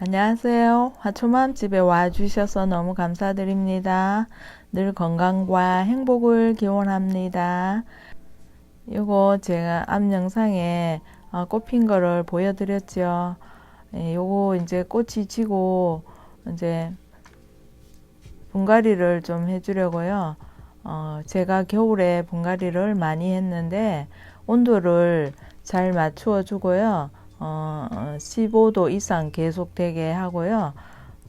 안녕하세요. 화초맘집에 와주셔서 너무 감사드립니다. 늘 건강과 행복을 기원합니다. 요거 제가 앞 영상에 어, 꽃핀 거를 보여드렸죠. 예, 요거 이제 꽃이 지고 이제 분갈이를 좀 해주려고요. 어, 제가 겨울에 분갈이를 많이 했는데 온도를 잘 맞추어 주고요. 어, 15도 이상 계속 되게 하고요.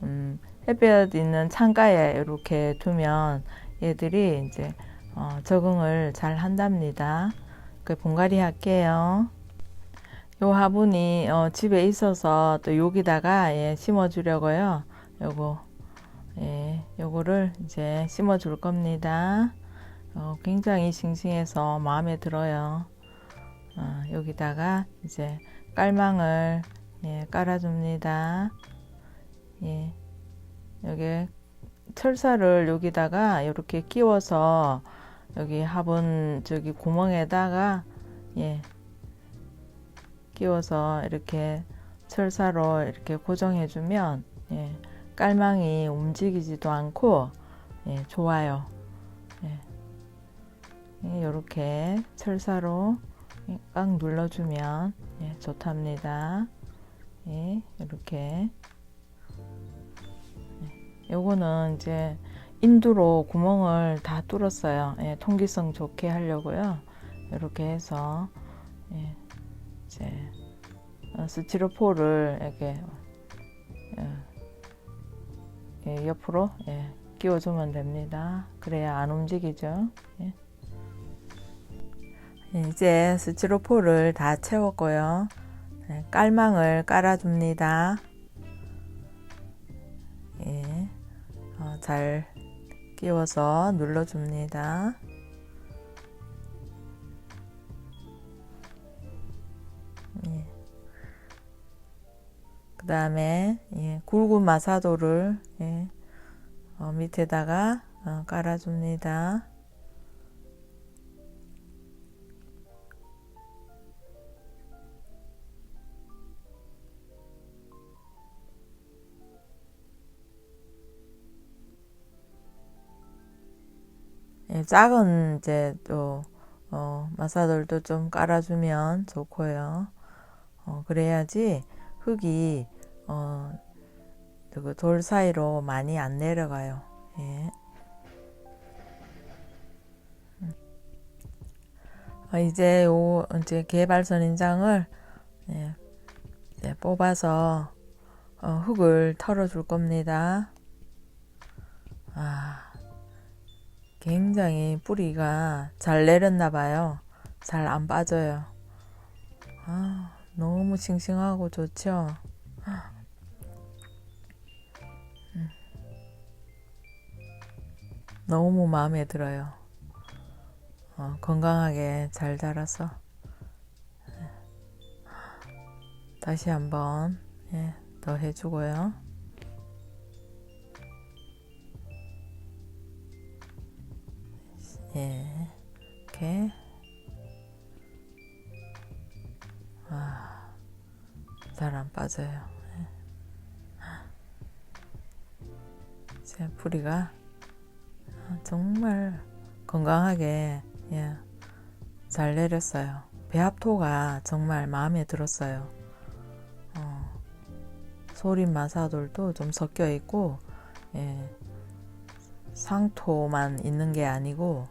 음, 햇볕 있는 창가에 이렇게 두면 얘들이 이제 어, 적응을 잘 한답니다. 그 분갈이 할게요. 요 화분이 어, 집에 있어서 또 여기다가 예, 심어 주려고요. 요거 예, 요거를 이제 심어 줄 겁니다. 어, 굉장히 싱싱해서 마음에 들어요. 어, 여기다가 이제 깔망을 예, 깔아줍니다. 예, 여기 철사를 여기다가 이렇게 끼워서 여기 화분 저기 구멍에다가 예, 끼워서 이렇게 철사로 이렇게 고정해주면 예, 깔망이 움직이지도 않고 예, 좋아요. 예, 예, 이렇게 철사로 꽉 눌러주면 예, 좋답니다. 예, 이렇게 예, 요거는 이제 인두로 구멍을 다 뚫었어요. 예, 통기성 좋게 하려고요. 이렇게 해서 예, 이제 어, 스티로포를 이렇게 예, 예, 옆으로 예, 끼워주면 됩니다. 그래야 안 움직이죠. 예. 예, 이제 스티로포를 다 채웠고요. 네, 깔망을 깔아줍니다. 예, 어, 잘 끼워서 눌러줍니다. 예. 그 다음에 예, 굵은 마사도를 예, 어, 밑에다가 어, 깔아줍니다. 예, 작은 이제 또 어, 마사돌도 좀 깔아주면 좋고요. 어, 그래야지 흙이 어, 그돌 사이로 많이 안 내려가요. 예. 어, 이제 요 이제 개발선 인장을 예, 예, 뽑아서 어, 흙을 털어줄 겁니다. 굉장히 뿌리가 잘 내렸나 봐요. 잘 안 빠져요. 아, 너무 싱싱하고 좋죠? 음. 너무 마음에 들어요. 어, 건강하게 잘 자라서. 다시 한번 예, 더 해주고요. 예, 이렇게 아, 잘 안 빠져요. 제 뿌리가 정말 건강하게 예, 잘 내렸어요. 배합토가 정말 마음에 들었어요. 어, 소림 마사돌도 좀 섞여 있고 예, 상토만 있는 게 아니고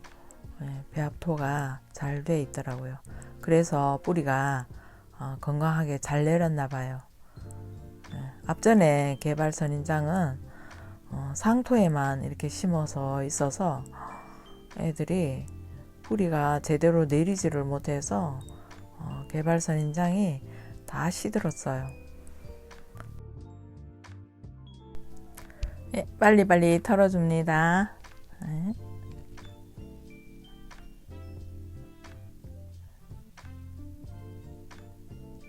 예, 배합토가 잘 돼 있더라고요. 그래서 뿌리가 어, 건강하게 잘 내렸나 봐요. 예, 앞전에 개발 선인장은 어, 상토에만 이렇게 심어서 있어서 애들이 뿌리가 제대로 내리지를 못해서 어, 개발 선인장이 다 시들었어요. 예, 빨리빨리 털어줍니다. 예.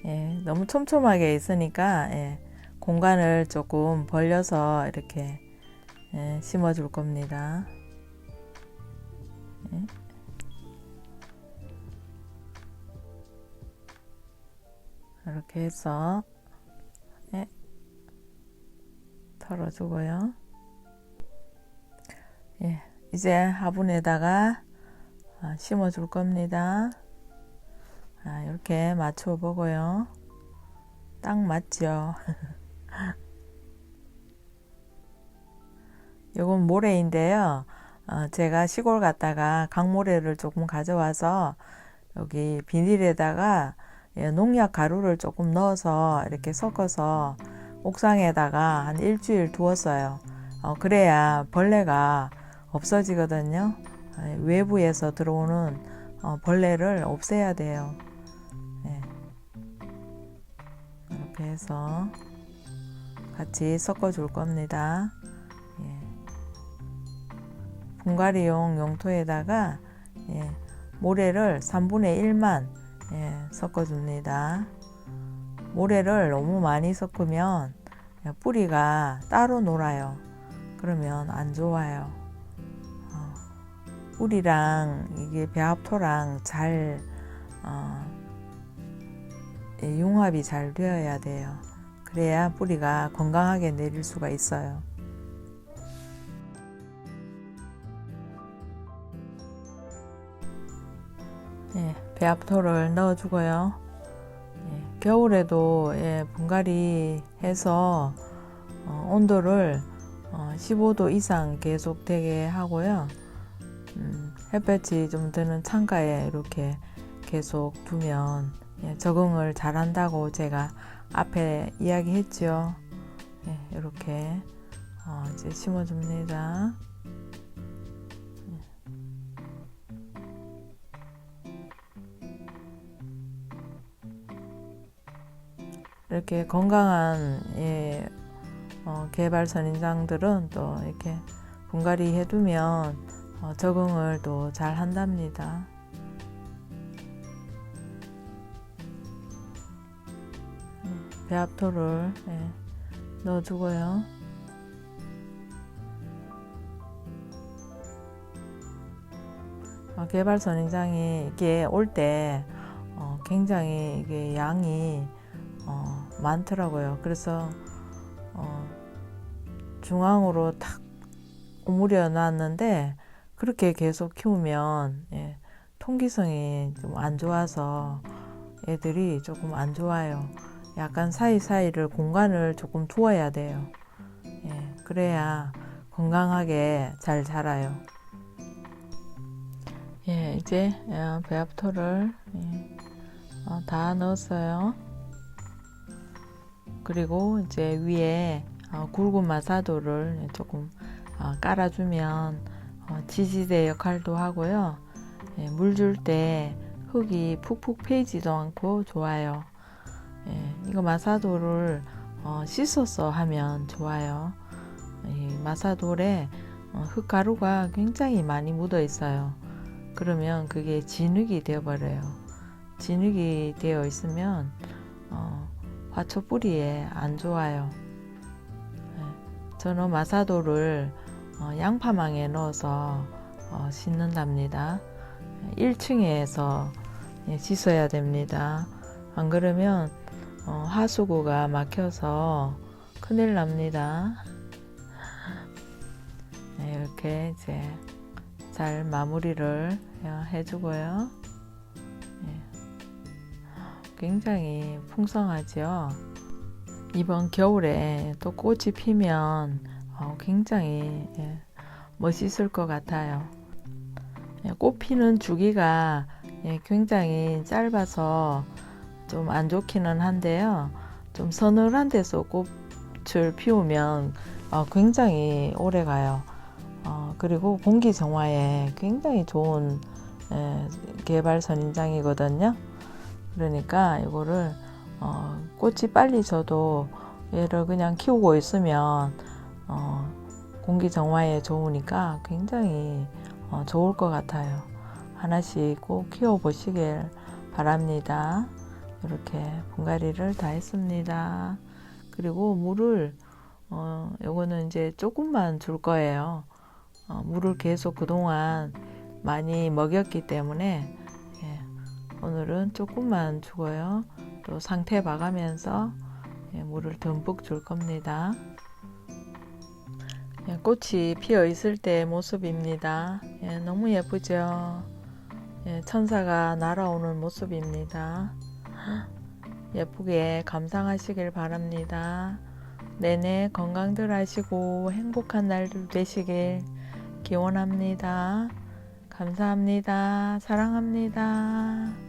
예, 너무 촘촘하게 있으니까 예, 공간을 조금 벌려서 이렇게 예, 심어줄 겁니다. 예. 이렇게 해서 털어주고요. 예, 이제 화분에다가 아, 심어줄 겁니다. 아, 이렇게 맞춰보고요. 딱 맞죠? 요건 모래인데요. 어, 제가 시골 갔다가 강모래를 조금 가져와서 여기 비닐에다가 예, 농약 가루를 조금 넣어서 이렇게 섞어서 옥상에다가 한 일주일 두었어요. 어, 그래야 벌레가 없어지거든요. 예, 외부에서 들어오는 어, 벌레를 없애야 돼요. 예. 이렇게 해서 같이 섞어 줄 겁니다. 예. 분갈이용 용토에다가 예, 모래를 3분의 1만 예, 섞어 줍니다. 모래를 너무 많이 섞으면 뿌리가 따로 놀아요. 그러면 안 좋아요. 어, 뿌리랑 이게 배합토랑 잘 어, 예, 융합이 잘 되어야 돼요. 그래야 뿌리가 건강하게 내릴 수가 있어요. 예, 배합토를 넣어주고요. 예, 겨울에도 예, 분갈이 해서 어, 온도를 어, 15도 이상 계속 되게 하고요. 음, 햇볕이 좀 드는 창가에 이렇게 계속 두면 예, 적응을 잘 한다고 제가 앞에 이야기했죠. 예, 이렇게 어, 이제 심어줍니다. 이렇게 건강한 예, 어, 개발 선인장들은 또 이렇게 분갈이 해두면 어, 적응을 또 잘 한답니다. 음, 배합토를 예, 넣어주고요. 어, 개발 선인장이 이게 올때 어, 굉장히 이게 양이 어, 많더라고요. 그래서 어, 중앙으로 탁 오므려 놨는데 그렇게 계속 키우면 예, 통기성이 좀 안 좋아서 애들이 조금 안 좋아요. 약간 사이사이를 공간을 조금 두어야 돼요. 예, 그래야 건강하게 잘 자라요. 예, 이제 어, 배합토를 예, 어, 다 넣었어요. 그리고 이제 위에 어, 굵은 마 사도를 조금 어, 깔아주면 어, 지지대 역할도 하고요. 예, 물줄 때 흙이 푹푹 패이지도 않고 좋아요. 예, 이거 마사도를 어, 씻어서 하면 좋아요. 이 마사돌에 어, 흙가루가 굉장히 많이 묻어 있어요. 그러면 그게 진흙이 되어버려요. 진흙이 되어 있으면 어, 화초 뿌리에 안 좋아요. 예, 저는 마사도를 어, 양파망에 넣어서 어, 씻는답니다. 1층에서 예, 씻어야 됩니다. 안 그러면 어, 하수구가 막혀서 큰일 납니다. 네, 이렇게 이제 잘 마무리를 해주고요. 예. 굉장히 풍성하죠. 이번 겨울에 또 꽃이 피면 어, 굉장히 예, 멋있을 것 같아요. 예, 꽃 피는 주기가 예, 굉장히 짧아서 좀 안 좋기는 한데요. 좀 서늘한 데서 꽃을 피우면 어, 굉장히 오래 가요. 어, 그리고 공기 정화에 굉장히 좋은 예, 개발 선인장이거든요. 그러니까 이거를 어, 꽃이 빨리 져도 얘를 그냥 키우고 있으면 어, 공기 정화에 좋으니까 굉장히 어, 좋을 것 같아요. 하나씩 꼭 키워 보시길 바랍니다. 이렇게 분갈이를 다 했습니다. 그리고 물을 어, 요거는 이제 조금만 줄 거예요. 어, 물을 계속 그동안 많이 먹였기 때문에 예, 오늘은 조금만 주고요. 또 상태 봐가면서 예, 물을 듬뿍 줄 겁니다. 예, 꽃이 피어 있을 때 모습입니다. 예, 너무 예쁘죠? 예, 천사가 날아오는 모습입니다. 예쁘게 감상하시길 바랍니다. 내내 건강들 하시고 행복한 날들 되시길 기원합니다. 감사합니다. 사랑합니다.